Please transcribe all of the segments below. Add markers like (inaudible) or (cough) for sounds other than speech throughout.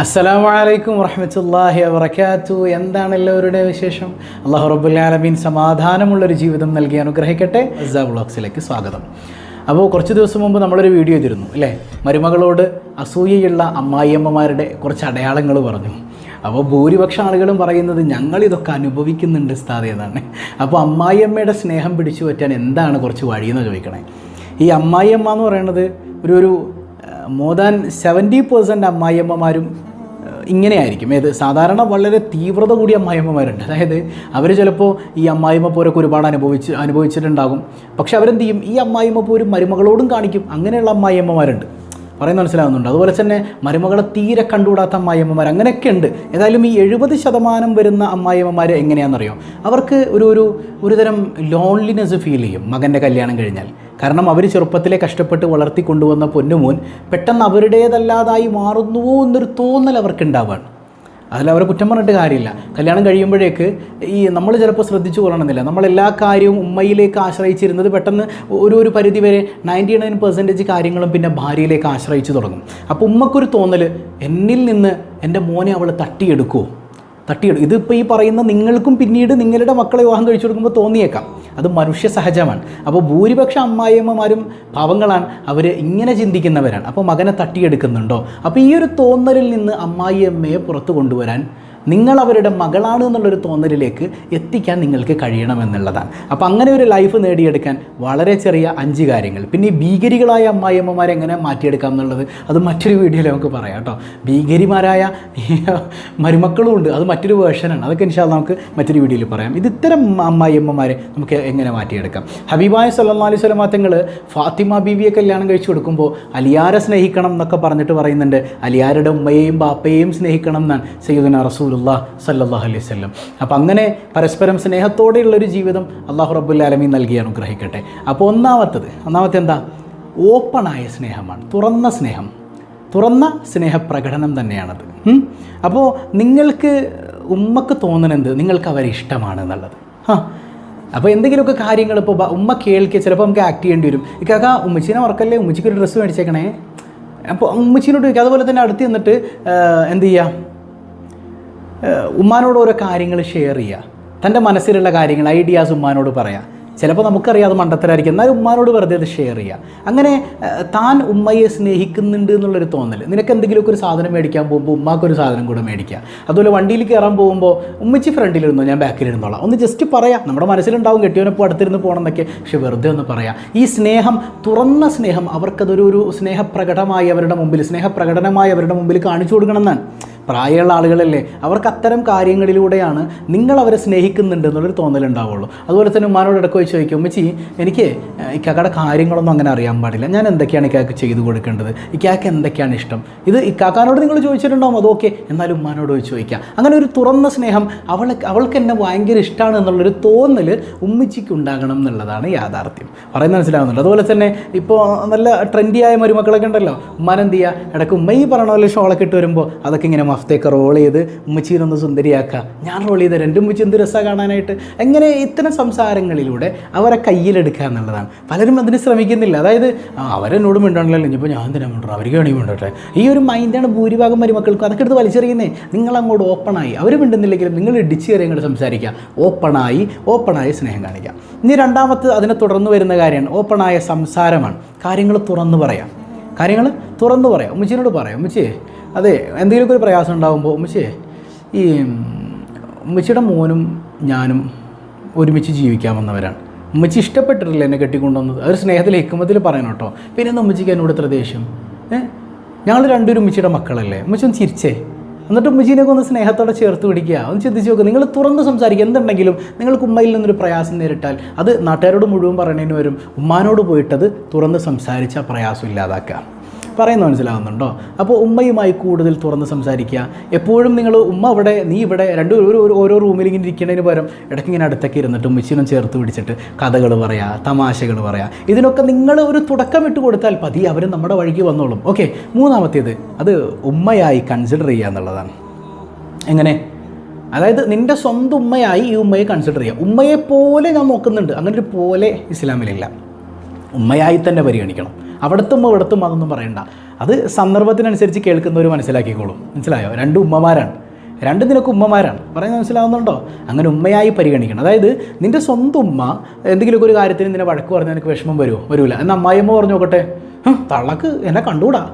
അസ്സലാമു അലൈക്കും വറഹമത്തല്ലാഹി വബർക്കാത്തു എന്താണ് എല്ലാവരുടെ വിശേഷം? അള്ളാഹു റബുല്ലാലബീൻ സമാധാനമുള്ളൊരു ജീവിതം നൽകി അനുഗ്രഹിക്കട്ടെ. അസാ വ്ളോഗ്സിലേക്ക് സ്വാഗതം. അപ്പോൾ കുറച്ച് ദിവസം മുമ്പ് നമ്മളൊരു വീഡിയോ ചെയ്തിരുന്നു അല്ലേ? മരുമകളോട് അസൂയയുള്ള അമ്മായിയമ്മമാരുടെ കുറച്ച് അടയാളങ്ങൾ പറഞ്ഞു. അപ്പോൾ ഭൂരിപക്ഷം ആളുകളും പറയുന്നത് ഞങ്ങൾ ഇതൊക്കെ അനുഭവിക്കുന്നുണ്ട് സ്ഥാതെ എന്നാണ്. അപ്പോൾ അമ്മായിയമ്മയുടെ സ്നേഹം പിടിച്ചു പറ്റാൻ എന്താണ് കുറച്ച് വഴിയെന്ന് ചോദിക്കണേ. ഈ അമ്മായിയമ്മ എന്ന് പറയുന്നത് ഒരു ഒരു മോർ ദാൻ സെവന്റി പെർസെന്റ് അമ്മായിയമ്മമാരും ഇങ്ങനെയായിരിക്കും. ഏത്? സാധാരണ വളരെ തീവ്രത കൂടിയ അമ്മായിമ്മമാരുണ്ട് അതായത് അവർ ചിലപ്പോൾ ഈ അമ്മായിമ്മ പോരൊക്കെ ഒരുപാട് അനുഭവിച്ച് അനുഭവിച്ചിട്ടുണ്ടാകും. പക്ഷെ അവരെന്ത് ചെയ്യും? ഈ അമ്മായിമ്മ പോരും മരുമകളോടും കാണിക്കും. അങ്ങനെയുള്ള അമ്മായിയമ്മമാരുണ്ട്. പറയുന്ന മനസ്സിലാവുന്നുണ്ട്. അതുപോലെ തന്നെ മരുമകളെ തീരെ കണ്ടുകൂടാത്ത അമ്മായിയമ്മമാർ അങ്ങനെയൊക്കെ ഉണ്ട് ഏതായാലും ഈ എഴുപത് ശതമാനം വരുന്ന അമ്മായിയമ്മമാർ എങ്ങനെയാണെന്നറിയോ? അവർക്ക് ഒരു ഒരു ഒരുതരം ലോൺലിനെസ് ഫീൽ ചെയ്യും മകന്റെ കല്യാണം കഴിഞ്ഞാൽ. കാരണം അവർ ചെറുപ്പത്തിലെ കഷ്ടപ്പെട്ട് വളർത്തി കൊണ്ടുവന്ന പൊന്നുമോൻ പെട്ടെന്ന് അവരുടേതല്ലാതായി മാറുന്നുവോ എന്നൊരു തോന്നൽ അവർക്ക് ഉണ്ടാവുകയാണ് അതിൽ അവരെ കുറ്റം പറഞ്ഞിട്ട് കാര്യമില്ല. കല്യാണം കഴിയുമ്പോഴേക്ക് ഈ നമ്മൾ ചിലപ്പോൾ ശ്രദ്ധിച്ചു കൊള്ളണമെന്നില്ല. നമ്മളെല്ലാ കാര്യവും ഉമ്മയിലേക്ക് ആശ്രയിച്ചിരുന്നത് പെട്ടെന്ന് ഒരു ഒരു പരിധി വരെ നയന്റി നയൻ പെർസെന്റേജ് കാര്യങ്ങളും പിന്നെ ഭാര്യയിലേക്ക് ആശ്രയിച്ചു തുടങ്ങും. അപ്പോൾ ഉമ്മക്കൊരു തോന്നൽ എന്നിൽ നിന്ന് എന്റെ മോനെ അവൾ തട്ടിയെടുക്കുമോ തട്ടിയെടുക്കും. ഇതിപ്പോൾ ഈ പറയുന്ന നിങ്ങൾക്കും പിന്നീട് നിങ്ങളുടെ മക്കളെ വിവാഹം കഴിച്ചു കൊടുക്കുമ്പോൾ തോന്നിയേക്കാം. അത് മനുഷ്യ സഹജമാണ്. അപ്പോൾ ഭൂരിപക്ഷം അമ്മായിയമ്മമാരും പാവങ്ങളാണ്. അവർ ഇങ്ങനെ ചിന്തിക്കുന്നവരാണ്. അപ്പോൾ മകനെ തട്ടിയെടുക്കുന്നുണ്ടോ? അപ്പോൾ ഈ ഒരു തോന്നലിൽ നിന്ന് അമ്മായിയമ്മയെ പുറത്തു കൊണ്ടുവരാൻ നിങ്ങൾ അവരുടെ മകളാണ് എന്നുള്ളൊരു തോന്നലിലേക്ക് എത്തിക്കാൻ നിങ്ങൾക്ക് കഴിയണമെന്നുള്ളതാണ്. അപ്പോൾ അങ്ങനെ ഒരു ലൈഫ് നേടിയെടുക്കാൻ വളരെ ചെറിയ അഞ്ച് കാര്യങ്ങൾ. പിന്നെ ഈ ഭീകരികളായ അമ്മായിയമ്മമാരെ എങ്ങനെ മാറ്റിയെടുക്കാം എന്നുള്ളത് അത് മറ്റൊരു വീഡിയോയിൽ നമുക്ക് പറയാം കേട്ടോ. ഭീകരിമാരായ (laughs) മരുമക്കളും ഉണ്ട് അത് മറ്റൊരു വേർഷനാണ് അതൊക്കെ ഇൻഷാൽ നമുക്ക് മറ്റൊരു വീഡിയോയിൽ പറയാം. ഇത് ഇത്തരം അമ്മായിയമ്മമാരെ നമുക്ക് എങ്ങനെ മാറ്റിയെടുക്കാം? ഹബീബായ സല്ലാ അലൈഹി സ്വലമാ ഫാത്തിമ ബീവിയെ കല്യാണം കഴിച്ചു കൊടുക്കുമ്പോൾ അലിയാരെ സ്നേഹിക്കണം എന്നൊക്കെ പറഞ്ഞിട്ട് പറയുന്നുണ്ട്. അലിയാരുടെ ഉമ്മയെയും ബാപ്പയെയും സ്നേഹിക്കണം എന്നാണ് സയ്യിദുന റസൂലുല്ലാ സല്ലല്ലാഹു അലൈഹി വസല്ലം. അപ്പോൾ അങ്ങനെ പരസ്പരം സ്നേഹത്തോടെയുള്ളൊരു ജീവിതം അള്ളാഹു റബ്ബുൽ ആലമീൻ നൽകി അനുഗ്രഹിക്കട്ടെ. അപ്പോൾ ഒന്നാമത്തത് ഒന്നാമത്തെ എന്താ ഓപ്പണായ സ്നേഹമാണ് തുറന്ന സ്നേഹം. തുറന്ന സ്നേഹപ്രകടനം തന്നെയാണത്? അപ്പോൾ നിങ്ങൾക്ക് ഉമ്മക്ക് തോന്നണെന്ത്? നിങ്ങൾക്ക് അവരെ ഇഷ്ടമാണ് എന്നുള്ളത്. ആ അപ്പോൾ എന്തെങ്കിലുമൊക്കെ കാര്യങ്ങൾ ഇപ്പോൾ ഉമ്മ കേൾക്കുക ചിലപ്പോൾ നമുക്ക് ആക്ട് ചെയ്യേണ്ടി വരും. ഇക്കാക്ക ഉമ്മച്ചീനെ ഉറക്കല്ലേ? ഉമ്മച്ചിക്ക് ഒരു ഡ്രസ്സ് മേടിച്ചേക്കണേ. അപ്പോൾ ഉമ്മച്ചീനോട് ചോദിക്കുക അതുപോലെ തന്നെ അടുത്ത് നിന്നിട്ട് എന്ത് ചെയ്യുക ഉമ്മാനോട് ഓരോ കാര്യങ്ങൾ ഷെയർ ചെയ്യുക തന്റെ മനസ്സിലുള്ള കാര്യങ്ങൾ ഐഡിയാസ് ഉമ്മാനോട് പറയാം. ചിലപ്പോൾ നമുക്കറിയാം അത് മണ്ടത്തരായിരിക്കും. എന്നാലും ഉമ്മാനോട് വെറുതെ അത് ഷെയർ ചെയ്യുക അങ്ങനെ താൻ ഉമ്മയെ സ്നേഹിക്കുന്നുണ്ട് എന്നുള്ളൊരു തോന്നൽ നിനക്ക് എന്തെങ്കിലുമൊക്കെ ഒരു സാധനം മേടിക്കാൻ പോകുമ്പോൾ ഉമ്മാക്കൊരു സാധനം കൂടെ മേടിക്കുക അതുപോലെ വണ്ടിയിൽ കയറാൻ പോകുമ്പോൾ ഉമ്മച്ചി ഫ്രണ്ടിലിരുന്നോ ഞാൻ ബാക്കിലിരുന്നോളാം ഒന്ന് ജസ്റ്റ് പറയാം. നമ്മുടെ മനസ്സിലുണ്ടാവും കെട്ടിയവനപ്പോൾ അടുത്തിരുന്ന് പോകണം എന്നൊക്കെ പക്ഷെ വെറുതെ ഒന്ന് പറയാം. ഈ സ്നേഹം തുറന്ന സ്നേഹം അവർക്കതൊരു ഒരു സ്നേഹപ്രകടമായി അവരുടെ മുമ്പിൽ സ്നേഹപ്രകടനമായി അവരുടെ മുമ്പിൽ കാണിച്ചു കൊടുക്കണം എന്നാണ്. പ്രായമുള്ള ആളുകളല്ലേ അവർക്ക് അത്തരം കാര്യങ്ങളിലൂടെയാണ് നിങ്ങൾ അവരെ സ്നേഹിക്കുന്നുണ്ട് എന്നുള്ളൊരു തോന്നലുണ്ടാവുള്ളൂ അതുപോലെ തന്നെ ഉമ്മാനോട് ഇടയ്ക്ക് വെച്ച് ചോദിക്കും ഉമ്മച്ചി എനിക്ക് ഇക്കാക്കയുടെ കാര്യങ്ങളൊന്നും അങ്ങനെ അറിയാൻ പാടില്ല. ഞാൻ എന്തൊക്കെയാണ് ഇക്കാക്ക് ചെയ്തു കൊടുക്കേണ്ടത്? ഇക്കാക്ക് എന്തൊക്കെയാണ് ഇഷ്ടം? ഇത് ഇക്കാക്കാനോട് നിങ്ങൾ ചോദിച്ചിട്ടുണ്ടാവും അത് എന്നാലും ഉമ്മാനോട് ചോദിച്ച് ചോദിക്കാം. അങ്ങനെ ഒരു തുറന്ന സ്നേഹം അവൾ അവൾക്ക് എന്നെ ഭയങ്കര ഇഷ്ടമാണ് എന്നുള്ളൊരു തോന്നൽ ഉമ്മച്ചിക്ക് ഉണ്ടാകണം എന്നുള്ളതാണ് യാഥാർത്ഥ്യം. പറയുന്നത് മനസ്സിലാവുന്നുണ്ട്. അതുപോലെ തന്നെ ഇപ്പോൾ നല്ല ട്രെൻഡിയായ മരുമക്കളൊക്കെ ഉണ്ടല്ലോ. ഉമ്മാനെന്ത് ചെയ്യുക ഇടയ്ക്ക് ഉമ്മ ഈ പറഞ്ഞ പോലെ ഷോളൊക്കെ ഇട്ട് വരുമ്പോൾ അതൊക്കെ ഇങ്ങനെ മഫ്തയൊക്കെ റോൾ ചെയ്ത് ഉമ്മച്ചീനൊന്ന് സുന്ദരിയാക്കുക ഞാൻ റോൾ ചെയ്ത് എന്റെ ഉമ്മച്ചി എന്ത് രസമാണ് കാണാനായിട്ട്? എങ്ങനെ ഇത്തരം സംസാരങ്ങളിലൂടെ അവരെ കയ്യിലെടുക്കുക എന്നുള്ളതാണ്. പലരും അതിന് ശ്രമിക്കുന്നില്ല. അതായത് അവരെന്നോട് മിണ്ടണല്ലോ. ഇനിയിപ്പോൾ ഞാൻ തന്നെ മിണ്ടണം? അവർക്ക് വേണമെങ്കിൽ മിണ്ടട്ടെ? ഈ ഒരു മൈൻഡാണ് ഭൂരിഭാഗം മരുമക്കൾക്കും അതൊക്കെ എടുത്ത് വലിച്ചെറിയുന്നേ. നിങ്ങൾ അങ്ങോട്ട് ഓപ്പണായി അവർ മിണ്ടുന്നില്ലെങ്കിലും നിങ്ങൾ ഇടിച്ച് കയറി അങ്ങോട്ട് സംസാരിക്കുക ഓപ്പണായി ഓപ്പണായി സ്നേഹം കാണിക്കുക ഇനി രണ്ടാമത്തെ അതിനെ തുടർന്ന് വരുന്ന കാര്യമാണ് ഓപ്പണായ സംസാരമാണ്. കാര്യങ്ങൾ തുറന്ന് പറയാം. കാര്യങ്ങൾ തുറന്നു പറയാം. ഉമ്മച്ചിനോട് പറയാം. ഉമ്മച്ചിയെ അതെ എന്തെങ്കിലുമൊക്കെ ഒരു പ്രയാസം ഉണ്ടാകുമ്പോൾ ഉമ്മച്ചിയെ ഈ ഉമ്മച്ചിയുടെ മോനും ഞാനും ഒരുമിച്ച് ജീവിക്കാൻ വന്നവരാണ് ഉമ്മച്ചി ഇഷ്ടപ്പെട്ടിട്ടില്ല എന്നെ കെട്ടിക്കൊണ്ടുവന്നത്. അവർ സ്നേഹത്തിൽ ഹിക്കുമത്തിൽ പറയണം കേട്ടോ. പിന്നെ എന്താ ഉമ്മച്ചിക്ക് എന്നോട് ഇത്ര ദേഷ്യം? ഏഹ് ഞങ്ങൾ രണ്ടുപേരും ഉമ്മച്ചിയുടെ മക്കളല്ലേ? ഉമ്മച്ചി ഒന്ന് ചിരിച്ചേ. എന്നിട്ട് ഉമ്മച്ചീനെയൊക്കെ ഒന്ന് സ്നേഹത്തോടെ ചേർത്ത് പിടിക്കുക. ഒന്ന് ചിന്തിച്ച് നോക്കുക നിങ്ങൾ തുറന്ന് സംസാരിക്കുക. എന്തുണ്ടെങ്കിലും നിങ്ങൾക്ക് ഉമ്മയിൽ നിന്നൊരു പ്രയാസം നേരിട്ടാൽ അത് നാട്ടുകാരോട് മുഴുവൻ പറയണതിന് വരും. ഉമ്മാനോട് പോയിട്ടത് തുറന്ന് സംസാരിച്ച പ്രയാസം ഇല്ലാതാക്കുക. പറയുന്നത് മനസ്സിലാകുന്നുണ്ടോ? അപ്പോൾ ഉമ്മയുമായി കൂടുതൽ തുറന്ന് സംസാരിക്കുക. എപ്പോഴും നിങ്ങൾ ഉമ്മ അവിടെ നീ ഇവിടെ രണ്ട് ഒരു ഓരോ റൂമിൽ ഇങ്ങനെ ഇരിക്കുന്നതിന് പകരം ഇടയ്ക്ക് ഇങ്ങനെ അടുത്തൊക്കെ ഇരുന്നിട്ട് ഉമ്മച്ചിനും ചേർത്ത് പിടിച്ചിട്ട് കഥകൾ പറയാ തമാശകൾ പറയാ. ഇതിനൊക്കെ നിങ്ങൾ ഒരു തുടക്കം ഇട്ട് കൊടുത്താൽ പതി അവർ നമ്മുടെ വഴിക്ക് വന്നോളും. ഓക്കെ മൂന്നാമത്തേത് അത് ഉമ്മയായി കൺസിഡർ ചെയ്യുക എന്നുള്ളതാണ്. എങ്ങനെ? അതായത് നിന്റെ സ്വന്തം ഉമ്മയായി ഈ ഉമ്മയെ കൺസിഡർ ചെയ്യുക. ഉമ്മയെ പോലെ ഞാൻ നോക്കുന്നുണ്ട്. അങ്ങനെ ഒരു പോലെ ഇസ്ലാമിലില്ല. ഉമ്മയായി തന്നെ പരിഗണിക്കണം. അവിടുത്തെ ഇവിടത്തും അതൊന്നും പറയണ്ട. അത് സന്ദർഭത്തിനനുസരിച്ച് കേൾക്കുന്നവർ മനസ്സിലാക്കിക്കോളും. മനസ്സിലായോ? രണ്ട് ഉമ്മമാരാണ്. രണ്ടും നിനക്ക് ഉമ്മമാരാണ്. പറയുന്നത് മനസ്സിലാവുന്നുണ്ടോ? അങ്ങനെ ഉമ്മയായി പരിഗണിക്കണം. അതായത് നിന്റെ സ്വന്തം ഉമ്മ എന്തെങ്കിലുമൊക്കെ ഒരു കാര്യത്തിന് നിന്നെ വഴക്ക് പറഞ്ഞാൽ നിനക്ക് വിഷമം വരുമോ വരില്ല എന്നാൽ അമ്മായിയമ്മ പറഞ്ഞു നോക്കട്ടെ? തള്ളക്ക് എന്നെ കണ്ടുകൂടാ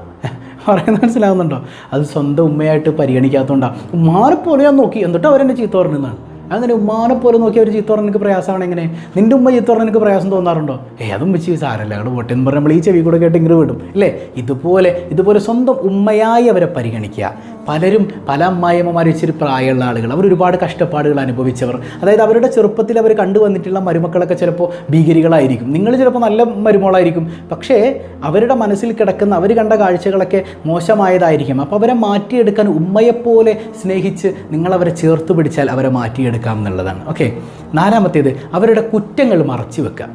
പറയുന്നത് മനസ്സിലാവുന്നുണ്ടോ? അത് സ്വന്തം ഉമ്മയായിട്ട് പരിഗണിക്കാത്തതുകൊണ്ടാണ് ഉമ്മാരെ പോലെ ഞാൻ നോക്കി. എന്നിട്ട് അവരെന്നെ ചീത്ത പറഞ്ഞതാണ് അങ്ങനെ ഉമ്മാനെ പോലെ നോക്കി ഒരു ചീത്ത പറഞ്ഞ എനിക്ക് പ്രയാസമാണ് എങ്ങനെ? നിന്റെ ഉമ്മ ചീത്ത പറഞ്ഞ എനിക്ക് പ്രയാസം തോന്നാറുണ്ടോ? ഏ അതും വെച്ച് സാരല്ല. അവിടെ പോട്ടെ എന്ന് പറഞ്ഞാൽ നമ്മൾ ഈ ചെവി കൂടെ കേട്ട് ഇങ്ങനെ വിടും. അല്ലേ ഇതുപോലെ ഇതുപോലെ സ്വന്തം ഉമ്മയായി അവരെ പരിഗണിക്കുക. പലരും പല അമ്മായിയമ്മമാർ ഇച്ചിരി പ്രായമുള്ള ആളുകൾ. അവർ ഒരുപാട് കഷ്ടപ്പാടുകൾ അനുഭവിച്ചവർ. അതായത് അവരുടെ ചെറുപ്പത്തിൽ അവർ കണ്ടുവന്നിട്ടുള്ള മരുമക്കളൊക്കെ ചിലപ്പോൾ ഭീകരികളായിരിക്കും. നിങ്ങൾ ചിലപ്പോൾ നല്ല മരുമോളായിരിക്കും. പക്ഷേ അവരുടെ മനസ്സിൽ കിടക്കുന്ന അവർ കണ്ട കാഴ്ചകളൊക്കെ മോശമായതായിരിക്കും. അപ്പോൾ അവരെ മാറ്റിയെടുക്കാൻ ഉമ്മയെപ്പോലെ സ്നേഹിച്ച് നിങ്ങളവരെ ചേർത്ത് പിടിച്ചാൽ അവരെ മാറ്റിയെടുക്കാം എന്നുള്ളതാണ്. ഓക്കെ. നാലാമത്തേത് അവരുടെ കുറ്റങ്ങൾ മറച്ചു വെക്കുക.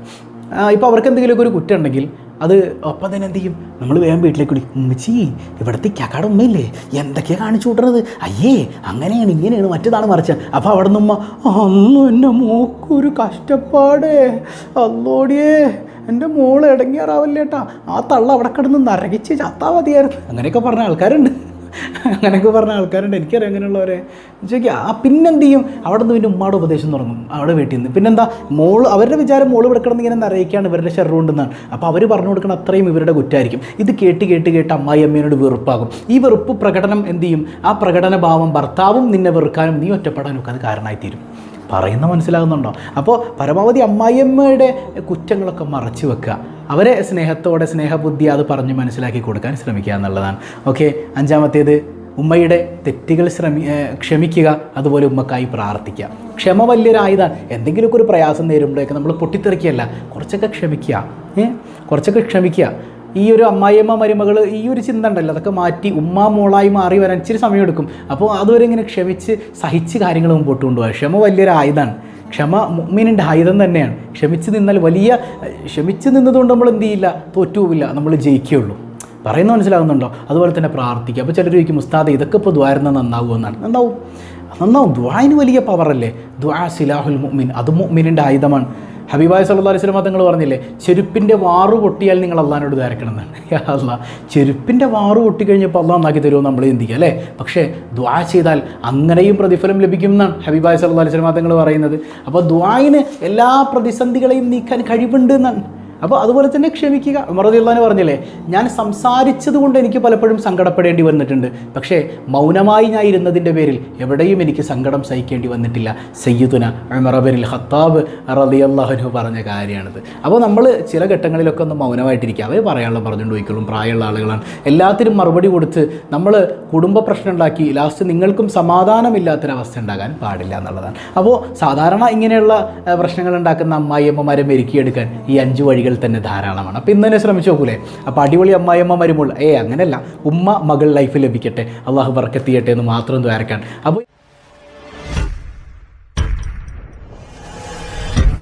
ഇപ്പോൾ അവർക്ക് എന്തെങ്കിലുമൊക്കെ ഒരു കുറ്റം ഉണ്ടെങ്കിൽ അത് അപ്പം തന്നെ എന്ത് ചെയ്യും? നമ്മൾ വേഗം വീട്ടിലേക്ക് വിളി. ഉമ്മച്ചി ഇവിടുത്തെ കക്കാട് ഉമ്മയില്ലേ? എന്തൊക്കെയാണ് കാണിച്ചു വിട്ടണത് അയ്യേ അങ്ങനെയാണ് ഇങ്ങനെയാണ് മറ്റേതാണ് മറിച്ച അപ്പോൾ അവിടെ നിന്ന് ഉമ്മ അന്നും എന്റെ മോക്കൊരു കഷ്ടപ്പാടേ. അല്ലോടിയേ എന്റെ മോൾ ഇടങ്ങിയാറാവില്ലേട്ടാ ആ തള്ള അവിടെ കിടന്ന് നരകിച്ച് ചത്താ മതിയായിരുന്നു. അങ്ങനെയൊക്കെ പറഞ്ഞ ആൾക്കാരുണ്ട്. അങ്ങനെയൊക്കെ പറഞ്ഞ ആൾക്കാരുണ്ട്. എനിക്കറിയാം അങ്ങനെയുള്ളവരെ. ചോദിക്കുക ആ പിന്നെന്ത് ചെയ്യും അവിടെ നിന്ന് പിന്നെ ഉമ്മാടെ ഉപദേശം തുടങ്ങും. അവിടെ വീട്ടിൽ നിന്ന്. പിന്നെന്താ മോൾ അവരുടെ വിചാരം മോൾ ഇവിടെ കിടന്ന് ഇങ്ങനെ അറിയിക്കുകയാണ് ഇവരുടെ ഷെറുണ്ടെന്നാണ് അപ്പോൾ അവർ പറഞ്ഞു കൊടുക്കണം അത്രയും ഇവരുടെ കുറ്റമായിരിക്കും ഇത് കേട്ട് കേട്ട് കേട്ട് അമ്മായി അമ്മയോട് വെറുപ്പാകും. ഈ വെറുപ്പ് പ്രകടനം എന്ത് ചെയ്യും? ആ പ്രകടന ഭാവം ഭർത്താവും നിന്നെ വെറുക്കാനും നീ ഒറ്റപ്പെടാനും ഒക്കെ അത് കാരണമായി തീരും പറയുന്ന മനസ്സിലാകുന്നുണ്ടോ? അപ്പോൾ പരമാവധി അമ്മായിയമ്മയുടെ കുറ്റങ്ങളൊക്കെ മറച്ചു വെക്കുക. അവരെ സ്നേഹത്തോടെ സ്നേഹബുദ്ധി അത് പറഞ്ഞ് മനസ്സിലാക്കി കൊടുക്കാൻ ശ്രമിക്കുക എന്നുള്ളതാണ്. ഓക്കെ അഞ്ചാമത്തേത് ഉമ്മയുടെ തെറ്റുകൾ ശ്രമി ക്ഷമിക്കുക അതുപോലെ ഉമ്മക്കായി പ്രാർത്ഥിക്കുക. ക്ഷമ വലിയൊരായുധമാണ് എന്തെങ്കിലുമൊക്കെ ഒരു പ്രയാസം നേരിടുമ്പോഴേക്കും നമ്മൾ പൊട്ടിത്തെറിക്കുകയല്ല കുറച്ചൊക്കെ ക്ഷമിക്കുക കുറച്ചൊക്കെ ക്ഷമിക്കുക. ഈ ഒരു അമ്മായിയമ്മ മരുമകൾ ഈ ഒരു ചിന്ത ഉണ്ടല്ലോ. അതൊക്കെ മാറ്റി ഉമ്മ മോളായി മാറി വരാൻ ഇച്ചിരി സമയമെടുക്കും. അപ്പോൾ അതുവരെ ഇങ്ങനെ ക്ഷമിച്ച് സഹിച്ച് കാര്യങ്ങൾ മുമ്പോട്ട് കൊണ്ടുപോകുക. ക്ഷമ വലിയൊരു ആയുധമാണ്. ക്ഷമ മുമ്മിനിന്റെ ആയുധം തന്നെയാണ്. ക്ഷമിച്ച് നിന്നാൽ വലിയ ക്ഷമിച്ച് നിന്നതുകൊണ്ട് നമ്മൾ എന്ത് ചെയ്യില്ല തോറ്റുപോവില്ല നമ്മൾ ജയിക്കുകയുള്ളൂ. പറയുന്നത് മനസ്സിലാകുന്നുണ്ടോ? അതുപോലെ തന്നെ പ്രാർത്ഥിക്കുക. അപ്പോൾ ചിലർ ചോദിക്കും ഉസ്താദ് ഇതൊക്കെ ഇപ്പോൾ ദ്വാരുന്ന നന്നാവുമെന്നാണ് നന്നാവും. നന്നാവും. ദ്വായിന് വലിയ പവറല്ലേ ദ്വാ സിലാഹുൽ മുഅ്മിൻ. അത് മുഅ്മിനിന്റെ ആയുധമാണ്. ഹബീബായ് സല്ലല്ലാഹു അലൈഹി വസല്ലം തങ്ങൾ പറഞ്ഞില്ലേ ചെരുപ്പിന്റെ വാറു പൊട്ടിയാൽ നിങ്ങൾ അള്ളഹാനോട് ധാരക്കണം എന്നാണ് (laughs) അല്ല ചെരുപ്പിന്റെ വാറു പൊട്ടിക്കഴിഞ്ഞപ്പോൾ അള്ളാഹ് നന്നാക്കി തരുമോ നമ്മൾ ചിന്തിക്കുക അല്ലേ? പക്ഷേ ദ്വാ ചെയ്താൽ അങ്ങനെയും പ്രതിഫലം ലഭിക്കും എന്നാണ് ഹബീബായ് സല്ലല്ലാഹു അലൈഹി വസല്ലം തങ്ങൾ പറയുന്നത്. അപ്പോൾ ദ്വായിന് എല്ലാ പ്രതിസന്ധികളെയും നീക്കാൻ കഴിവുണ്ട് എന്നാണ്. അപ്പോൾ അതുപോലെ തന്നെ ക്ഷമിക്കുക. ഉമറദിള്ളാന് പറഞ്ഞില്ലേ ഞാൻ സംസാരിച്ചത് കൊണ്ട് എനിക്ക് പലപ്പോഴും സങ്കടപ്പെടേണ്ടി വന്നിട്ടുണ്ട്. പക്ഷേ മൗനമായി ഞാൻ ഇരുന്നതിന്റെ പേരിൽ എവിടെയും എനിക്ക് സങ്കടം സഹിക്കേണ്ടി വന്നിട്ടില്ല. സയ്യിദുന ഉമറബനിൽ ഹത്താബ് റളിയല്ലാഹു പറഞ്ഞ കാര്യമാണിത്. അപ്പോൾ നമ്മൾ ചില ഘട്ടങ്ങളിലൊക്കെ ഒന്ന് മൗനമായിട്ടിരിക്കുക. അവർ പറയാനുള്ള പറഞ്ഞുകൊണ്ട് പോയിക്കോളും. പ്രായമുള്ള ആളുകളാണ്. എല്ലാത്തിനും മറുപടി കൊടുത്ത് നമ്മൾ കുടുംബ പ്രശ്നം ഉണ്ടാക്കി ലാസ്റ്റ് നിങ്ങൾക്കും സമാധാനമില്ലാത്തൊരവസ്ഥ ഉണ്ടാകാൻ പാടില്ല എന്നുള്ളതാണ്. അപ്പോൾ സാധാരണ ഇങ്ങനെയുള്ള പ്രശ്നങ്ങൾ ഉണ്ടാക്കുന്ന അമ്മായിയമ്മമാരെ മെരുക്കിയെടുക്കാൻ ഈ അഞ്ച് വഴികൾ തന്നെ ധാരാളമാണ്. അപ്പോൾ ഇന്ന് തന്നെ ശ്രമിച്ചു നോക്കൂലേ? അപ്പോൾ അടിപൊളി അമ്മായിയമ്മ വരുമ്പോൾ ഏ അങ്ങനെയല്ല ഉമ്മ മകൾ ലൈഫ് ലഭിക്കട്ടെ. അള്ളാഹു വർക്കെത്തിയട്ടെ എന്ന് മാത്രം ദ്വാരക്കാൻ അപ്പോൾ